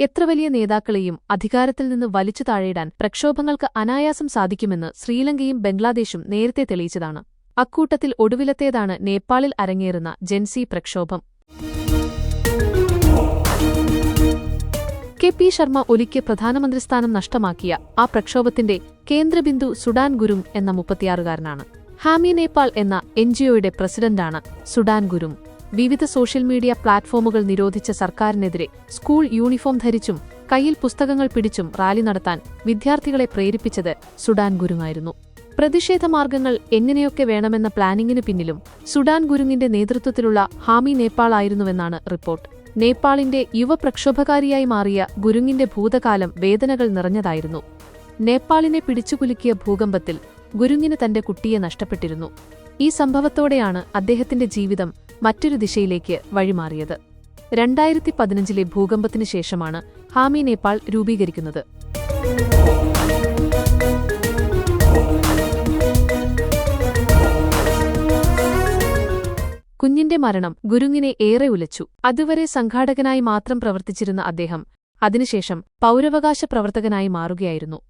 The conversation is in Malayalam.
എത്ര വലിയ നേതാക്കളെയും അധികാരത്തിൽ നിന്ന് വലിച്ചു താഴെയിടാൻ പ്രക്ഷോഭങ്ങൾക്ക് അനായാസം സാധിക്കുമെന്ന് ശ്രീലങ്കയും ബംഗ്ലാദേശും നേരത്തെ തെളിയിച്ചതാണ്. അക്കൂട്ടത്തിൽ ഒടുവിലത്തേതാണ് നേപ്പാളിൽ അരങ്ങേറുന്ന ജെൻസി പ്രക്ഷോഭം. കെ പി ശർമ്മ ഒലിക്ക് പ്രധാനമന്ത്രിസ്ഥാനം നഷ്ടമാക്കിയ ആ പ്രക്ഷോഭത്തിന്റെ കേന്ദ്രബിന്ദു സുഡാൻ ഗുരും എന്ന മുപ്പത്തിയാറുകാരനാണ്. ഹാമി നേപ്പാൾ എന്ന എൻജിഒയുടെ പ്രസിഡന്റാണ് സുഡാൻ ഗുരുങ് വിവിധ സോഷ്യൽ മീഡിയ പ്ലാറ്റ്ഫോമുകൾ നിരോധിച്ച സർക്കാരിനെതിരെ സ്കൂൾ യൂണിഫോം ധരിച്ചും കയ്യിൽ പുസ്തകങ്ങൾ പിടിച്ചും റാലി നടത്താൻ വിദ്യാർത്ഥികളെ പ്രേരിപ്പിച്ചത് സുഡാൻ ഗുരുങ്ങായിരുന്നു. പ്രതിഷേധ മാർഗങ്ങൾ എങ്ങനെയൊക്കെ വേണമെന്ന പ്ലാനിങ്ങിനു പിന്നിലും സുഡാൻ ഗുരുങ്ങിന്റെ നേതൃത്വത്തിലുള്ള ഹാമി നേപ്പാൾ ആയിരുന്നുവെന്നാണ് റിപ്പോർട്ട്. നേപ്പാളിന്റെ യുവ പ്രക്ഷോഭകാരിയായി മാറിയ ഗുരുങ്ങിന്റെ ഭൂതകാലം വേദനകൾ നിറഞ്ഞതായിരുന്നു. നേപ്പാളിനെ പിടിച്ചുകുലുക്കിയ ഭൂകമ്പത്തിൽ ഗുരുങ്ങിന് തന്റെ കുട്ടിയെ നഷ്ടപ്പെട്ടിരുന്നു. ഈ സംഭവത്തോടെയാണ് അദ്ദേഹത്തിന്റെ ജീവിതം മറ്റൊരു ദിശയിലേക്ക് വഴിമാറിയത്. രണ്ടായിരത്തി പതിനഞ്ചിലെ ഭൂകമ്പത്തിന് ശേഷമാണ് ഹാമി നേപ്പാൾ രൂപീകരിക്കുന്നത്. കുഞ്ഞിന്റെ മരണം ഗുരുങ്ങിനെ ഏറെ ഉലച്ചു. അതുവരെ സംഘാടകനായി മാത്രം പ്രവർത്തിച്ചിരുന്ന അദ്ദേഹം അതിനുശേഷം പൗരവകാശ പ്രവർത്തകനായി മാറുകയായിരുന്നു.